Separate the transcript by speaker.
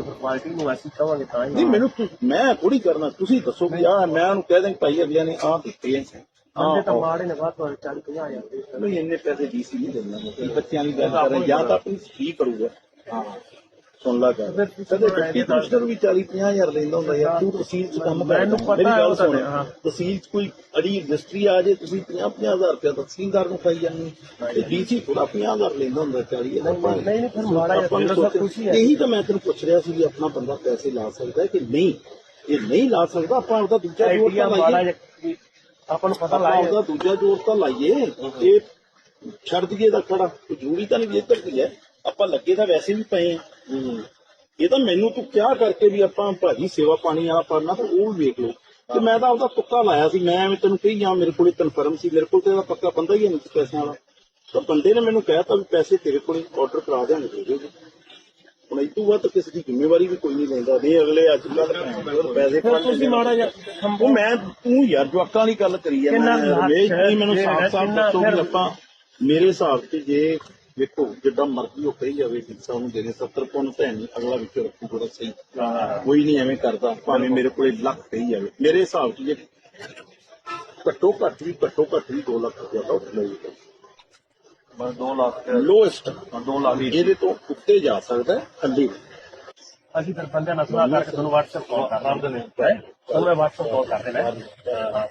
Speaker 1: ਤੇ ਫਿਰ ਪਾਰਟੀ ਨੂੰ ਅਸੀਂ ਕਵਾਂਗੇ ਤਾਂ ਹੀ
Speaker 2: ਨਹੀਂ ਮੈਨੂੰ ਤੁ- ਮੈਂ ਥੋੜੀ ਕਰਨਾ ਤੁਸੀਂ ਦੱਸੋ ਵੀ ਆ ਮੈਂ ਉਹਨੂੰ ਕਹਿ ਦਾਂ ਭਾਈ ਅਗਲਿਆਂ ਨੇ ਆ। ਦਿੱਤੇ ਆ
Speaker 1: ਬੰਦੇ ਤਾਂ ਮਾੜੇ ਨੇ ਬਾਤ 40 50 ਹਜ਼ਾਰ ਦੇ।
Speaker 2: ਨਹੀਂ ਇੰਨੇ ਪੈਸੇ ਡੀਸੀ ਨਹੀਂ ਦਿੰਦਾ ਇਹ ਬੱਚਿਆਂ ਦੀ ਗੱਲ ਕਰ ਰਿਹਾ ਜਾਂ ਤਾਂ ਆਪਣੀ ਕੀ ਕਰੂਗਾ। ਹਾਂ। ਸੁਣ ਲਾ ਗੱਲ। ਕਦੇ ਡਿਪਟੀ ਕਮਿਸ਼ਨਰ ਵੀ 40 50 ਹਜ਼ਾਰ ਲੈਂਦਾ ਹੁੰਦਾ ਯਾਰ ਤੂੰ ਤਹਿਸੀਲ ਚ ਕੰਮ ਕਰਦਾ।
Speaker 1: ਮੈਨੂੰ ਪਤਾ
Speaker 2: ਮੇਰੀ
Speaker 1: ਹੈ
Speaker 2: ਗੱਲ ਸੁਣ। ਤਹਿਸੀਲ ਚ ਕੋਈ ਅੜੀ ਰਜਿਸਟਰੀ ਆ ਜੇ ਤੁਸੀਂ 50 50 ਹਜ਼ਾਰ ਰੁਪਇਆ ਤਹਿਸੀਲਦਾਰ ਨੂੰ ਖਾਈ ਜਾਂਦੇ ਤੇ ਡੀਸੀ ਥੋੜਾ 50 ਹਜ਼ਾਰ ਲੈਂਦਾ ਹੁੰਦਾ 40 ਹਜ਼ਾਰ
Speaker 1: ਨਹੀਂ ਨਹੀਂ ਫਿਰ ਮਾੜਾ ਜਿਹਾ
Speaker 2: ਆਪਾਂ ਨੂੰ
Speaker 1: ਦਿਲੋਂ ਤਾਂ
Speaker 2: ਸੋਚ-
Speaker 1: ਖੁਸ਼ੀ ਹੈ।
Speaker 2: ਇਹੀ ਤਾਂ ਮੈਂ ਤੈਨੂੰ ਪੁੱਛ ਰਿਹਾ ਸੀ ਵੀ ਆਪਣਾ ਬੰਦਾ ਪੈਸੇ ਲਾ ਸਕਦਾ ਹੈ ਕਿ ਨਹੀਂ? ਇਹ ਨਹੀਂ ਲਾ ਸਕਦਾ ਆਪਾਂ ਉਹਦਾ ਦੂਜਾ ਜੋਰ ਤਾਂ ਲਾਈਏ।
Speaker 1: ਵੀ ਆਪਾਂ ਨੂੰ ਪਤਾ ਲੱਗ
Speaker 2: ਉਹਦਾ ਦੂਜਾ ਜੋਰ ਤਾਂ ਲਾਈਏ ਇਹ ਛੱਡ ਦਈਏ ਦਾ ਖੜਾ। ਜ਼ਰੂਰੀ ਤਾਂ ਨਹੀਂ ਇੱਧਰ ਕੀ ਹੈ। ਆਪਾਂ ਲੱਗੇ ਤਾਂ ਵੈਸੇ ਵੀ ਪਏ ਆ ਇਹ ਤਾਂ ਮੈਨੂੰ ਤੂੰ ਕਿਹਾ ਕਰਕੇ ਵੀ ਆਪਾਂ ਭਾਜੀ ਸੇਵਾ ਪਾਣੀ ਵਾਲਾ ਪੜਨਾ ਤਾਂ ਉਹ ਵੀ ਵੇਖ ਲਓ। ਤੇ ਮੈਂ ਤਾਂ ਉਹਦਾ ਤੁੱਕਾ ਲਾਇਆ ਸੀ ਮੈਂ ਐਵੇਂ ਤੈਨੂੰ ਕਹੀ ਜਾਂ ਮੇਰੇ ਕੋਲੇ ਕਨਫਰਮ ਸੀ ਮੇਰੇ ਕੋਲ ਤੇ ਇਹਦਾ ਪੱਕਾ ਬੰਦਾ ਹੀ ਹੈ ਨਹੀਂ ਪੈਸਿਆਂ ਵਾਲਾ। ਤਾਂ ਬੰਦੇ ਨੇ ਮੈਨੂੰ ਕਹਿਤਾ ਵੀ ਪੈਸੇ ਤੇਰੇ ਕੋਲੇ ਆਰਡਰ ਕਰਾ ਦਿਆਂਗੇ ਦੇ ਜੀ। ਹੁਣ ਇਹ ਤੋਂ ਬਾਅਦ ਤਾਂ ਕਿਸੇ ਦੀ ਜ਼ਿੰਮੇਵਾਰੀ ਵੀ ਕੋਈ ਨਹੀਂ ਲੈਂਦਾ ਨਹੀਂ ਅਗਲੇ ਅੱਜ ਕੱਲ ਪੈਸੇ ਫੜ
Speaker 1: ਤੁਸੀਂ ਮਾੜਾ ਜਿਹਾ
Speaker 2: ਉਹ ਮੈਂ ਤੂੰ ਯਾਰ ਜਵਾਕਾਂ ਦੀ ਗੱਲ ਕਰੀ ਆ ਮੈਂ ਜੀ ਮੈਨੂੰ ਸਾਫ਼ ਸਾਫ਼ ਦੱਸੋ ਵੀ ਆਪਾਂ ਮੇਰੇ ਹਿਸਾਬ ਤੇ ਜੇ ਵੇਖੋ ਜਿੱਦਾਂ ਮਰਜ਼ੀ ਉਹ ਕਹੀ ਜਾਵੇ ਕਿ ਸਾਨੂੰ ਦੇਣੇ 70 ਪੁੰਨ ਤਾਂ ਨਹੀਂ ਅਗਲਾ ਵਿੱਚੋਂ ਰੱਖੂ ਥੋੜਾ ਸਹੀ। ਕੋਈ ਨਹੀਂ ਐਵੇਂ ਕਰਦਾ ਭਾਵੇਂ ਮੇਰੇ ਕੋਲੇ ਲੱਖ ਕਹੀ ਜਾਵੇ। ਮੇਰੇ ਹਿਸਾਬ ਤੇ ਜੇ ਘੱਟੋ ਘੱਟ ਵੀ ਘੱਟੋ ਘੱਟ ਵੀ 2 ਲੱਖ ਰੁਪਇਆ ਤਾਂ ਉੱਠ ਲਏਗਾ
Speaker 1: ਬਸ 2 ਲੱਖ
Speaker 2: ਲੋਐਸਟ
Speaker 1: 2 ਲੱਖ
Speaker 2: ਇਹਦੇ ਤੋਂ ਉੱਤੇ ਜਾ ਸਕਦਾ ਹੈ ਥੱਲੇ
Speaker 1: ਅਸੀਂ ਫਿਰ ਬੰਦੇ ਨਾਲ ਸਲਾਹ ਕਰਕੇ ਤੁਹਾਨੂੰ WhatsApp ਕਾਲ ਕਰ ਦਾਂਗੇ ਤੁਹਾਨੂੰ ਮੈਂ WhatsApp ਕਾਲ ਕਰ ਦੇਣਾ।